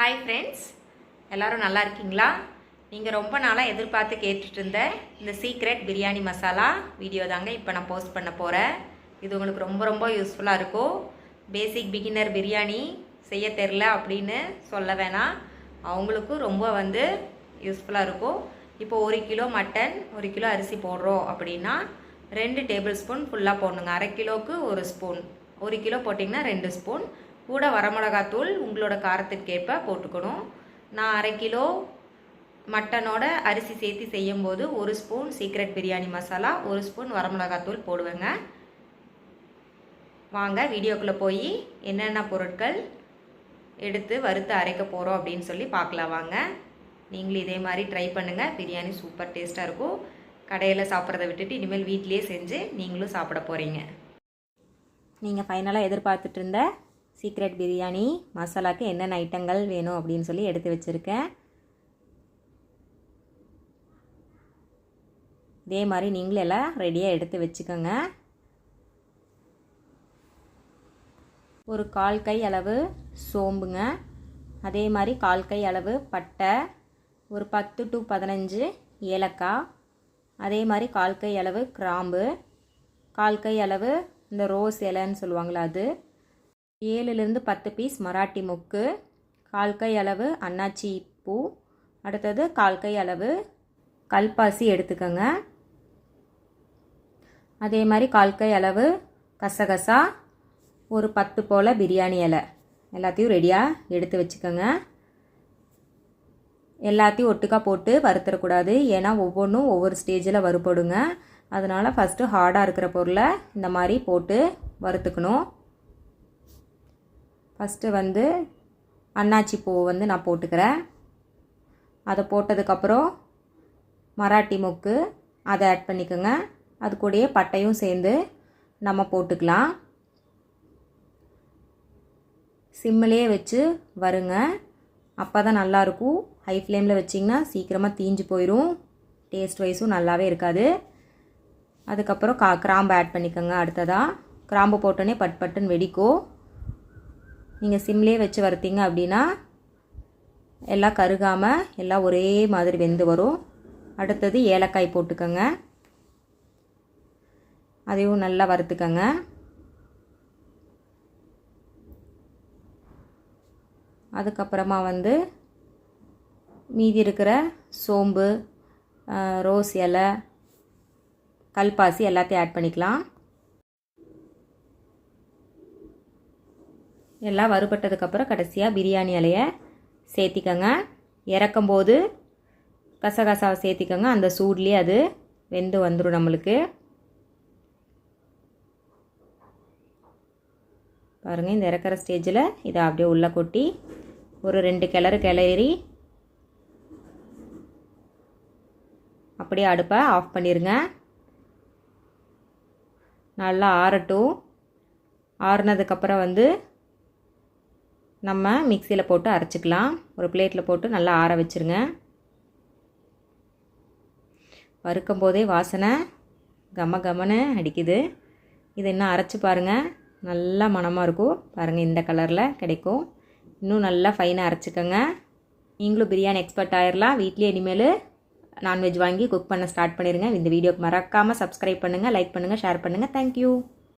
Hi friends எல்லோரும் நல்லா இருக்கீங்களா? நீங்கள் ரொம்ப நாளாக எதிர்பார்த்து கேட்டுட்டு இருந்த இந்த சீக்ரெட் பிரியாணி மசாலா வீடியோ தாங்க இப்போ நான் போஸ்ட் பண்ண போகிறேன் இது உங்களுக்கு ரொம்ப ரொம்ப யூஸ்ஃபுல்லாக இருக்கும். பேசிக் பிகினர் பிரியாணி செய்ய தெரில அப்படின்னு சொல்ல வேணாம். அவங்களுக்கும் ரொம்ப வந்து யூஸ்ஃபுல்லாக இருக்கும். இப்போ ஒரு கிலோ மட்டன் ஒரு கிலோ அரிசி போடுறோம் அப்படின்னா ரெண்டு டேபிள் ஸ்பூன் ஃபுல்லாக போடணுங்க. அரை கிலோவுக்கு ஒரு ஸ்பூன் ஒரு கிலோ போட்டிங்கன்னா ரெண்டு ஸ்பூன் கூட வரமிளகாத்தூள் உங்களோட காரத்துக்கேற்ப போட்டுக்கணும். நான் அரை கிலோ மட்டனோட அரிசி சேர்த்து செய்யும்போது ஒரு ஸ்பூன் சீக்ரெட் பிரியாணி மசாலா ஒரு ஸ்பூன் வரமிளகாத்தூள் போடுவேங்க. வாங்க வீடியோக்குள்ளே போய் என்னென்ன பொருட்கள் எடுத்து வறுத்து அரைக்க போகிறோம் அப்படின்னு சொல்லி பார்க்கலாம் வாங்க. நீங்களும் இதே மாதிரி ட்ரை பண்ணுங்கள் பிரியாணி சூப்பர் டேஸ்ட்டாக இருக்கும். கடையில் சாப்பிட்றத விட்டுட்டு இனிமேல் வீட்லேயே செஞ்சு நீங்களும் சாப்பிட போகிறீங்க நீங்கள் ஃபைனலாக எதிர்பார்த்துட்டு இருந்த சீக்ரெட் பிரியாணி மசாலாக்கு என்னென்ன ஐட்டங்கள் வேணும் அப்படின்னு சொல்லி எடுத்து வச்சுருக்கேன். இதே மாதிரி நீங்களும் எல்லாம் ரெடியாக எடுத்து வச்சுக்கோங்க. ஒரு கால் கை அளவு சோம்புங்க. அதே மாதிரி கால் கை அளவு பட்டை ஒரு பத்து டு பதினஞ்சு ஏலக்காய். அதே மாதிரி கால் கை அளவு கிராம்பு. கால் கை அளவு இந்த ரோஸ் இலைன்னு சொல்லுவாங்களா அது. ஏழுலேருந்து பத்து பீஸ் மராட்டி மொக்கு கால் கை அளவு அன்னாச்சி பூ அடுத்தது கால் கை அளவு கல்பாசி எடுத்துக்கோங்க. அதே மாதிரி கால் கை அளவு கசகசா ஒரு பத்து போல் பிரியாணி இலை. எல்லாத்தையும் ரெடியாக எடுத்து வச்சுக்கோங்க. எல்லாத்தையும் ஒட்டுக்கா போட்டு வறுத்துடக்கூடாது ஏன்னா ஒவ்வொன்றும் ஒவ்வொரு ஸ்டேஜில் வறுப்படுங்க அதனால் ஃபஸ்ட்டு ஹார்டாக இருக்கிற பொருளை இந்த மாதிரி போட்டு வறுத்துக்கணும். ஃபஸ்ட்டு வந்து அன்னாச்சி பூவை வந்து நான் போட்டுக்கிறேன். அதை போட்டதுக்கப்புறம் மராட்டி மொக்கு அதை ஆட் பண்ணிக்கோங்க. அது கூடயே பட்டையும் சேர்ந்து நம்ம போட்டுக்கலாம். சிம்மிலே வச்சு வருங்க. அப்போ தான் நல்லாயிருக்கும் ஹை ஃப்ளேமில் வச்சிங்கன்னா சீக்கிரமாக தீஞ்சு போயிடும் டேஸ்ட் வைஸும் நல்லாவே இருக்காது. அதுக்கப்புறம் கா கிராம்பு ஆட் பண்ணிக்கோங்க அடுத்ததாக கிராம்பு போட்டோன்னே பட் பட்டுன்னு வெடிக்கும். நீங்கள் சிம்லே வச்சு வறுத்தீங்க அப்படின்னா எல்லாம் கருகாமல் எல்லாம் ஒரே மாதிரி வெந்து வரும். அடுத்தது ஏலக்காய் போட்டுக்கோங்க. அதையும் நல்லா வறுத்துக்கோங்க. அதுக்கப்புறமா வந்து மீதி இருக்கிற சோம்பு ரோஸ் இலை கல்பாசி எல்லாத்தையும் ஆட் பண்ணிக்கலாம். எல்லாம் வறுபட்டதுக்கப்புறம் கடைசியாக பிரியாணி இலையை சேர்த்திக்கங்க. இறக்கும்போது கசகசாவை சேர்த்திக்கோங்க. அந்த சூட்லேயே அது வெந்து வந்துடும் நம்மளுக்கு. பாருங்கள் இந்த இறக்குற ஸ்டேஜில் இதை அப்படியே உள்ளே கொட்டி ஒரு ரெண்டு கிளறு கிளறி அப்படியே அடுப்பை ஆஃப் பண்ணிடுங்க நல்லா ஆறட்டும். ஆறுனதுக்கப்புறம் வந்து நம்ம மிக்சியில் போட்டு அரைச்சிக்கலாம். ஒரு பிளேட்டில் போட்டு நல்லா ஆற வச்சுருங்க. வறுக்கும் போதே வாசனை கம கமன்னு அடிக்குது. இது இன்னும் அரைச்சி பாருங்கள் நல்லா மணமாக இருக்கும். பாருங்கள் இந்த கலரில் கிடைக்கும். இன்னும் நல்லா ஃபைனாக அரைச்சிக்கோங்க. நீங்களும் பிரியாணி எக்ஸ்பர்ட் ஆயிடலாம் வீட்லேயே இனிமேல் நான்வெஜ் வாங்கி குக் பண்ண ஸ்டார்ட் பண்ணிடுங்க இந்த வீடியோக்கு மறக்காமல் சப்ஸ்கிரைப் பண்ணுங்கள் லைக் பண்ணுங்கள் ஷேர் பண்ணுங்கள் தேங்க்யூ